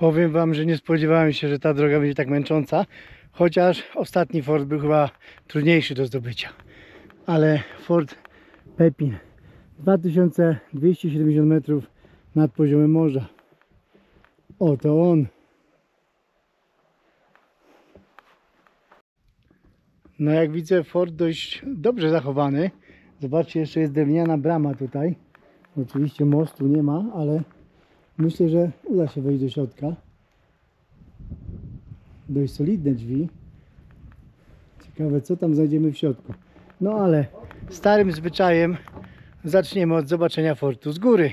Powiem wam, że nie spodziewałem się, że ta droga będzie tak męcząca, chociaż ostatni fort był chyba trudniejszy do zdobycia. Ale Fort Pepin 2270 metrów nad poziomem morza. Oto on. No jak widzę fort dość dobrze zachowany. Zobaczcie, jeszcze jest drewniana brama tutaj. Oczywiście mostu nie ma, ale myślę, że uda się wejść do środka. Dość solidne drzwi. Ciekawe, co tam znajdziemy w środku. No ale starym zwyczajem zaczniemy od zobaczenia fortu z góry.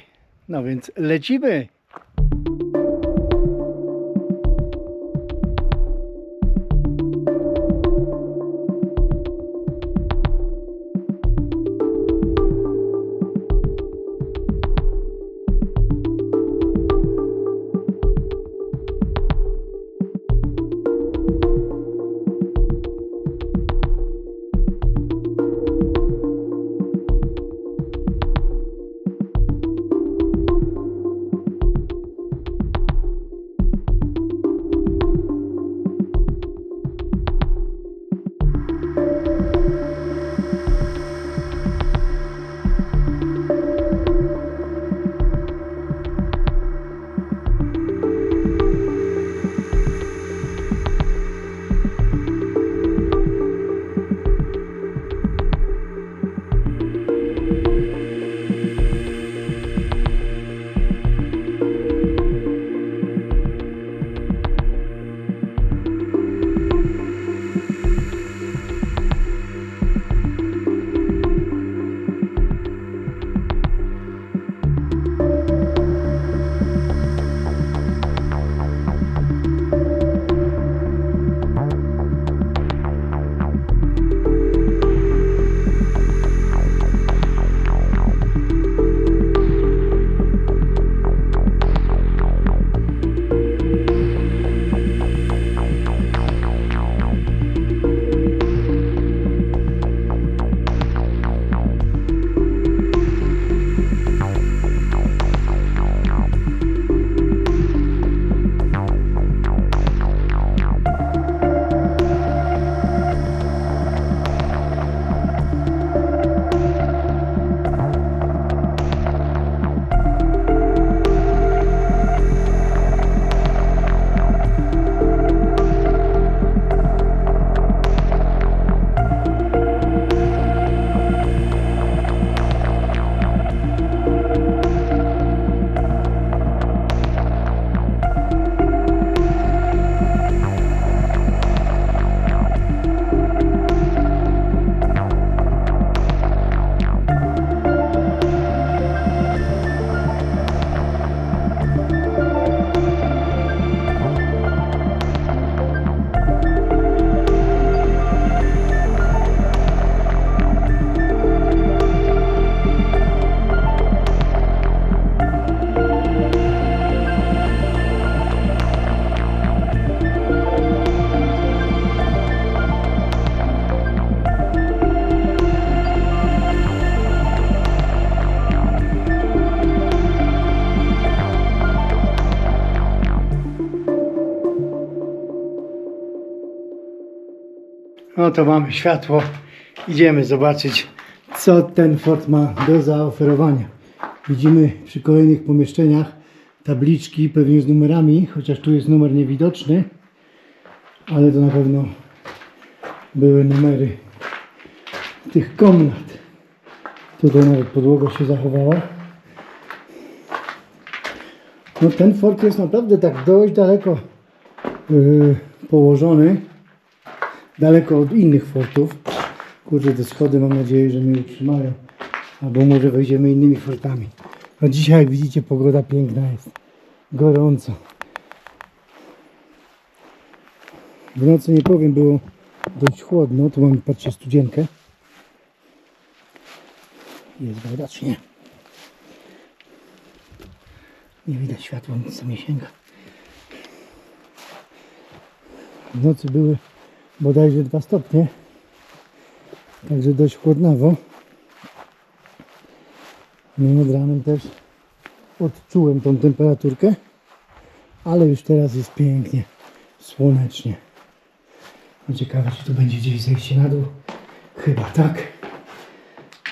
No więc lecimy. No to mamy światło. Idziemy zobaczyć, co ten fort ma do zaoferowania. Widzimy przy kolejnych pomieszczeniach tabliczki, pewnie z numerami, chociaż tu jest numer niewidoczny, ale to na pewno były numery tych komnat. Tutaj nawet podłoga się zachowała. No ten fort jest naprawdę tak dość daleko yy, położony daleko od innych fortów. Kurde, te schody mam nadzieję, że mnie utrzymają. Albo może wejdziemy innymi fortami. A dzisiaj, jak widzicie, pogoda piękna jest. Gorąco. W nocy nie powiem, było dość chłodno. Tu mamy, patrzcie, studzienkę. Jest czy nie? Widać światła, nic nie sięga. W nocy były bodajże 2 stopnie. Także dość chłodnawo. No nad ranem też odczułem tą temperaturkę. ale już teraz jest pięknie, słonecznie. No ciekawe, czy tu będzie gdzieś zejście na dół. Chyba tak.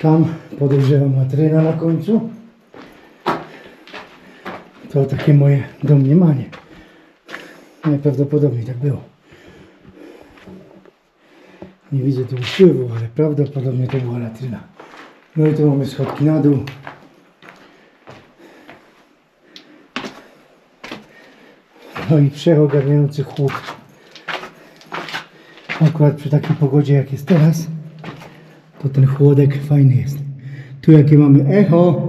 Tam podejrzewam latryna na końcu. To takie moje domniemanie. Najprawdopodobniej tak było. Nie widzę tu wpływu, ale prawdopodobnie to była latryna. No i tu mamy schodki na dół. No i wszechogarniający chłód. Akurat przy takiej pogodzie jak jest teraz, to ten chłodek fajny jest. Tu jakie mamy echo.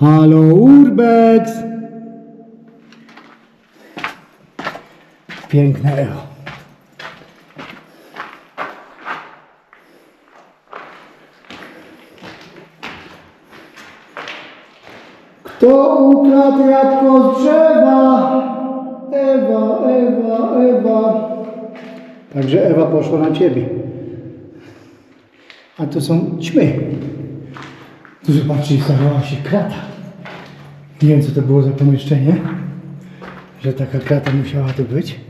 Halo Urbex! Piękne echo. Kto ukradł jabłko z drzewa? Ewa, Ewa, Ewa. Także Ewa poszła na ciebie. A to są ćmy. Tu zobaczcie, stawała się krata. Nie wiem, co to było za pomieszczenie, że taka krata musiała tu być.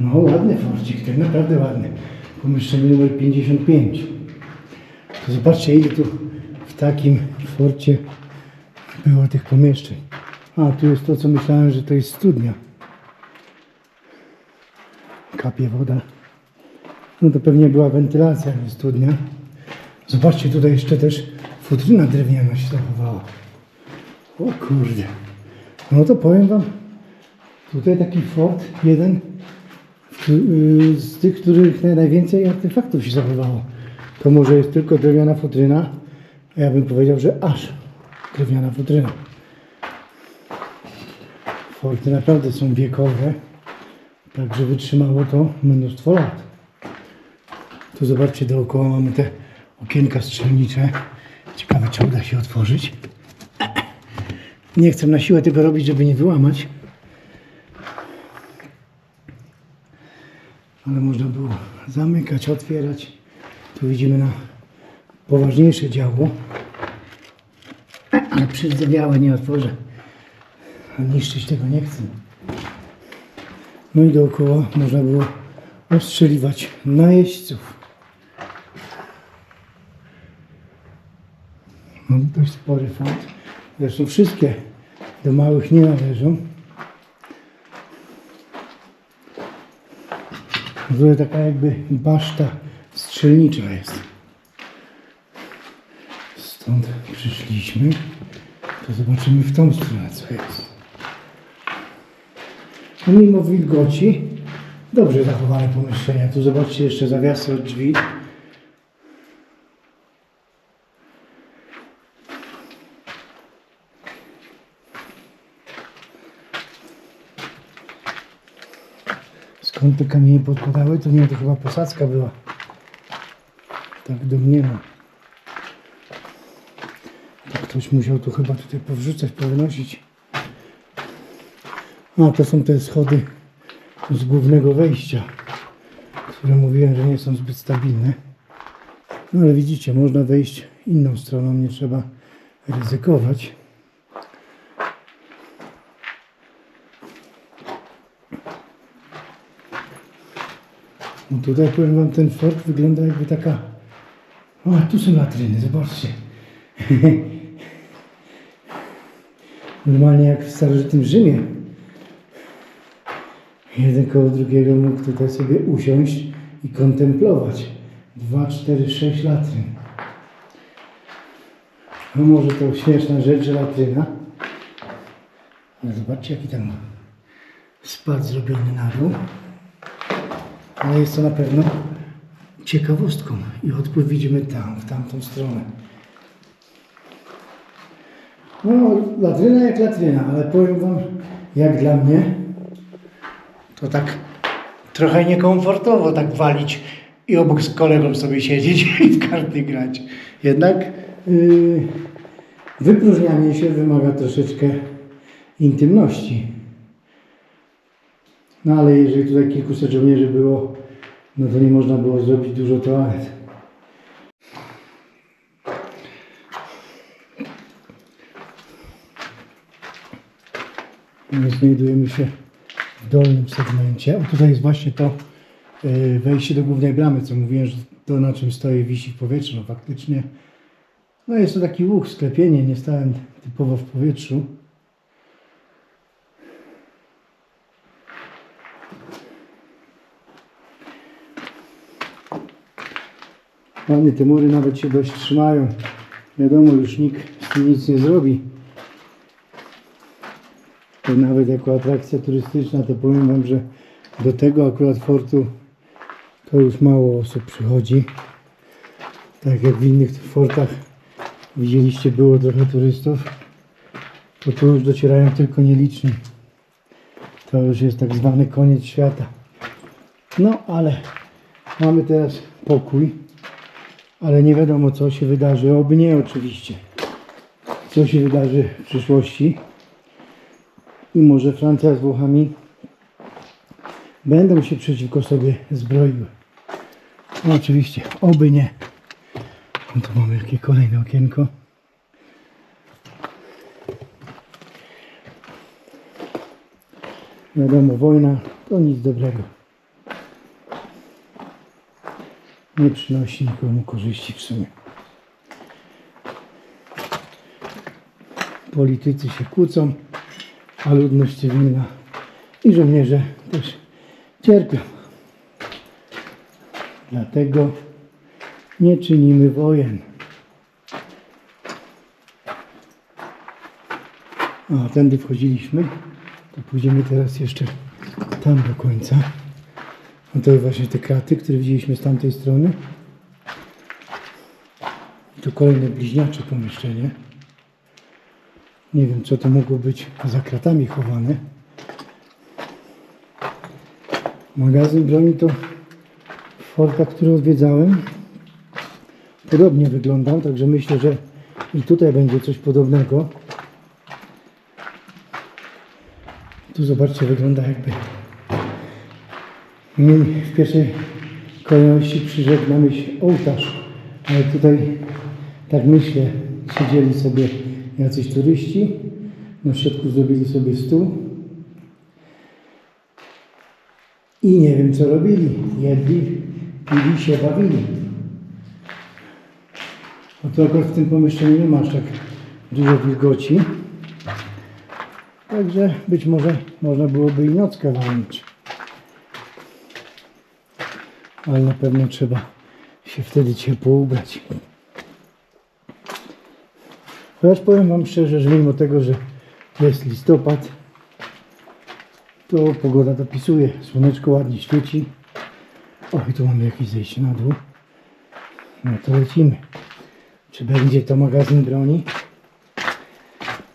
No, ładny forcik, tak naprawdę ładny. Pomieszczenie numer 55. To zobaczcie, ile tu takim forcie było tych pomieszczeń. A, tu jest to, co myślałem, że to jest studnia. Kapie woda. No to pewnie była wentylacja, nie studnia. Zobaczcie, tutaj jeszcze też futryna drewniana się zachowała. O kurde. No to powiem Wam, tutaj taki fort, jeden y, z tych, których naj- najwięcej artefaktów się zachowało. To może jest tylko drewniana futryna, ja bym powiedział, że aż drewniana futryna. Forty naprawdę są wiekowe, także wytrzymało to mnóstwo lat. Tu zobaczcie, dookoła mamy te okienka strzelnicze. Ciekawe, czy uda się otworzyć. Nie chcę na siłę tego robić, żeby nie wyłamać. Ale można było zamykać, otwierać. Tu widzimy na poważniejsze działo. Ale przydzewiałe nie otworzę. Niszczyć tego nie chcę. No i dookoła można było ostrzeliwać najeźdźców. No, dość spory font. Zresztą wszystkie do małych nie należą. Tutaj taka jakby baszta strzelnicza jest. Stąd przyszliśmy. To zobaczymy w tą stronę co jest. No mimo wilgoci dobrze zachowane pomieszczenia. Tu zobaczcie jeszcze zawiasy od drzwi. Skąd te kamienie podpadały? To nie, to chyba posadzka była. Tak domniemam. To ktoś musiał tu chyba tutaj powrzucać, powynosić. A to są te schody z głównego wejścia, które mówiłem, że nie są zbyt stabilne. No ale widzicie, można wejść inną stroną, nie trzeba ryzykować. No tutaj powiem wam, ten fort wygląda jakby taka... O, tu są latryny, zobaczcie. Normalnie jak w starożytnym Rzymie. Jeden koło drugiego mógł tutaj sobie usiąść i kontemplować. Dwa, cztery, sześć latryn. No może to śmieszna rzecz, że latryna. Zobaczcie jaki tam spad zrobiony na dół. Ale jest to na pewno ciekawostką. I odpływ widzimy tam, w tamtą stronę. No, latryna jak latryna, ale powiem Wam, jak dla mnie, to tak trochę niekomfortowo tak walić i obok z kolegą sobie siedzieć i w karty grać. Jednak yy, wypróżnianie się wymaga troszeczkę intymności. No ale jeżeli tutaj kilkuset żołnierzy było, no to nie można było zrobić dużo toalet. My znajdujemy się w dolnym segmencie. O, tutaj jest właśnie to e, wejście do głównej bramy, co mówiłem, że to na czym stoję wisi w powietrzu. No faktycznie, no jest to taki łuk, sklepienie, nie stałem typowo w powietrzu. Ładnie te mury nawet się dość trzymają. Wiadomo, już nikt nic nie zrobi. To nawet jako atrakcja turystyczna, to powiem Wam, że do tego akurat fortu to już mało osób przychodzi. Tak jak w innych fortach widzieliście, było trochę turystów, to tu już docierają tylko nieliczni. To już jest tak zwany koniec świata. No ale mamy teraz pokój, ale nie wiadomo co się wydarzy, oby nie oczywiście. Co się wydarzy w przyszłości i może Francja z Włochami będą się przeciwko sobie zbroiły. No oczywiście, oby nie. No tu mamy jakie kolejne okienko. Wiadomo, wojna to nic dobrego. Nie przynosi nikomu korzyści w sumie. Politycy się kłócą, a ludność cywilna i żołnierze też cierpią. Dlatego nie czynimy wojen. A, tędy wchodziliśmy. To pójdziemy teraz jeszcze tam do końca. No to właśnie te kraty, które widzieliśmy z tamtej strony. Tu kolejne bliźniacze pomieszczenie. Nie wiem, co to mogło być za kratami chowane. Magazyn broni to w fortach, które odwiedzałem. Podobnie wyglądał, także myślę, że i tutaj będzie coś podobnego. Tu zobaczcie, wygląda jakby my w pierwszej kolejności przyrzekł na myśl ołtarz, ale tutaj tak myślę, siedzieli sobie jacyś turyści, na środku zrobili sobie stół. I nie wiem co robili, jedli, pili się, bawili. No to akurat w tym pomieszczeniu nie ma aż tak dużo wilgoci, także być może można byłoby i nockę walnąć ale na pewno trzeba się wtedy ciepło ubrać. Chociaż powiem Wam szczerze, że mimo tego, że jest listopad, to pogoda dopisuje. Słoneczko ładnie świeci. O, i tu mamy jakieś zejście na dół. No to lecimy. Czy będzie to magazyn broni?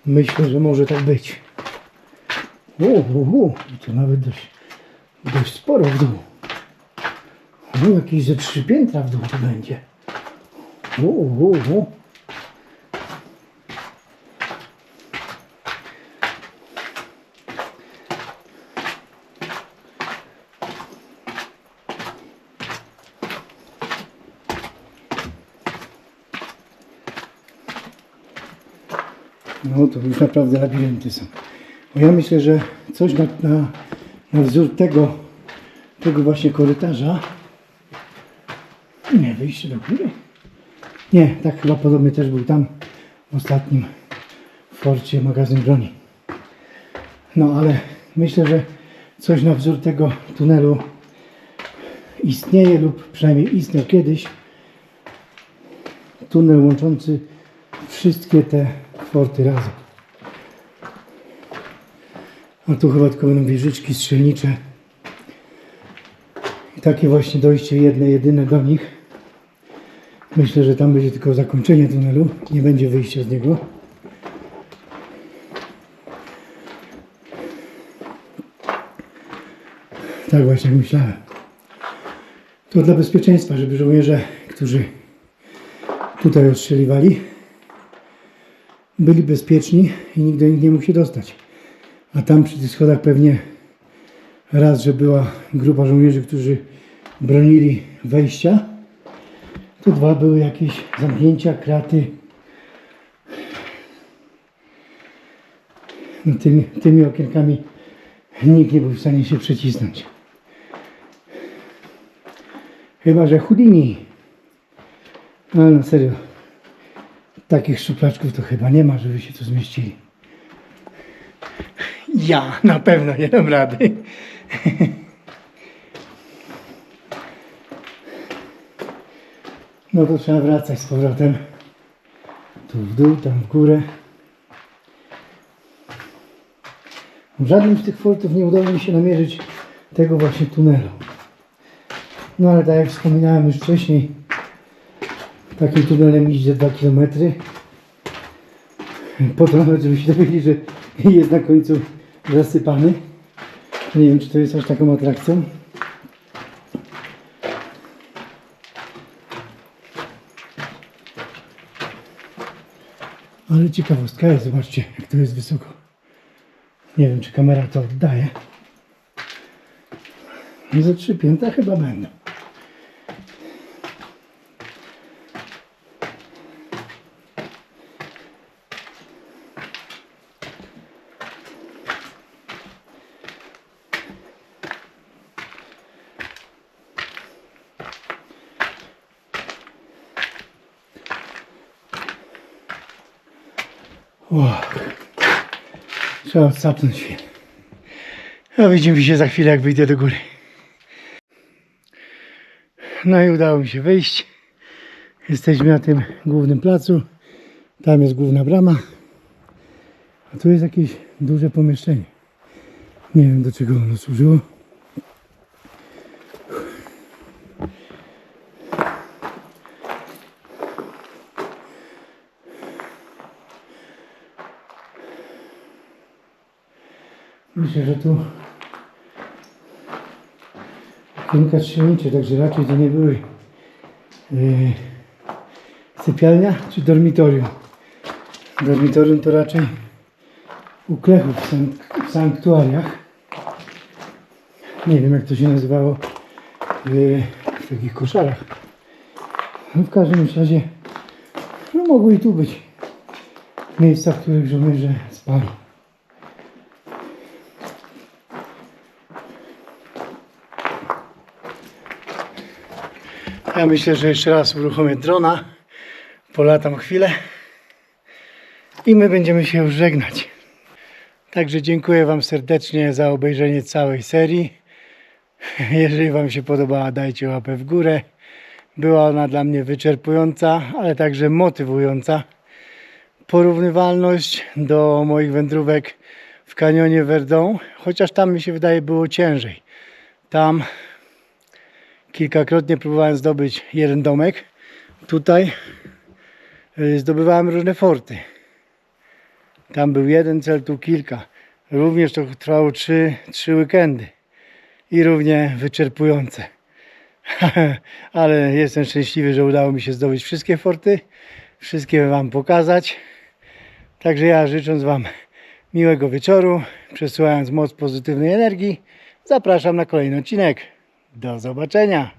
Myślę, że może tak być. O, o, o. I to nawet dość, dość sporo w dół. No jakieś ze trzy piętra w dół to będzie. O, o, o. No to już naprawdę labirynty są. Bo ja myślę, że coś na, na, na wzór tego, tego właśnie korytarza nie, wyjście do góry? Nie, tak chyba podobnie też był tam w ostatnim forcie magazyn broni. No ale myślę, że coś na wzór tego tunelu istnieje lub przynajmniej istniał kiedyś. Tunel łączący wszystkie te forty razem. A tu chyba tylko będą wieżyczki strzelnicze. I takie właśnie dojście jedne, jedyne do nich. Myślę, że tam będzie tylko zakończenie tunelu, nie będzie wyjścia z niego. Tak właśnie myślałem. To dla bezpieczeństwa, żeby żołnierze, którzy tutaj ostrzeliwali, byli bezpieczni i nikt do nich nie mógł się dostać. A tam przy tych schodach pewnie raz, że była grupa żołnierzy, którzy bronili wejścia, to dwa były jakieś zamknięcia, kraty. No, tymi, tymi okienkami nikt nie był w stanie się przecisnąć. Chyba, że Houdini. Ale no serio. Takich szuflaczków to chyba nie ma, żeby się tu zmieścili. Ja na pewno nie dam rady. No to trzeba wracać z powrotem. Tu w dół, tam w górę. W żadnym z tych fortów nie udało mi się namierzyć tego właśnie tunelu. No ale tak jak wspominałem już wcześniej, takim tunelem iść 2 km. Po to nawet, żeby się dowiedzieć, że jest na końcu zasypany. Nie wiem, czy to jest aż taką atrakcją. Ale ciekawostka jest, zobaczcie, jak to jest wysoko. Nie wiem, czy kamera to oddaje. Ze trzy piętra chyba będą. Trzeba odsapnąć chwilę. A widzimy się za chwilę, jak wyjdę do góry. No i udało mi się wyjść. Jesteśmy na tym głównym placu. Tam jest główna brama. A tu jest jakieś duże pomieszczenie. Nie wiem do czego ono służyło. Myślę, że tu okienka strzelnicze, także raczej to nie były yy, sypialnia czy dormitorium. Dormitorium to raczej u klechów w, sank- w sanktuariach. Nie wiem jak to się nazywało yy, w takich koszarach. No w każdym razie no mogły i tu być miejsca, w których żołnierze spali. Ja myślę, że jeszcze raz uruchomię drona, polatam chwilę i my będziemy się już żegnać. Także dziękuję Wam serdecznie za obejrzenie całej serii. Jeżeli Wam się podobała, dajcie łapę w górę. Była ona dla mnie wyczerpująca, ale także motywująca. Porównywalność do moich wędrówek w kanionie Verdon, chociaż tam mi się wydaje było ciężej. Tam Kilkakrotnie próbowałem zdobyć jeden domek. Tutaj y, zdobywałem różne forty. Tam był jeden cel, tu kilka. Również to trwało trzy, trzy weekendy. I równie wyczerpujące. Ale jestem szczęśliwy, że udało mi się zdobyć wszystkie forty. Wszystkie Wam pokazać. Także ja życząc Wam miłego wieczoru, przesyłając moc pozytywnej energii, zapraszam na kolejny odcinek. Do zobaczenia.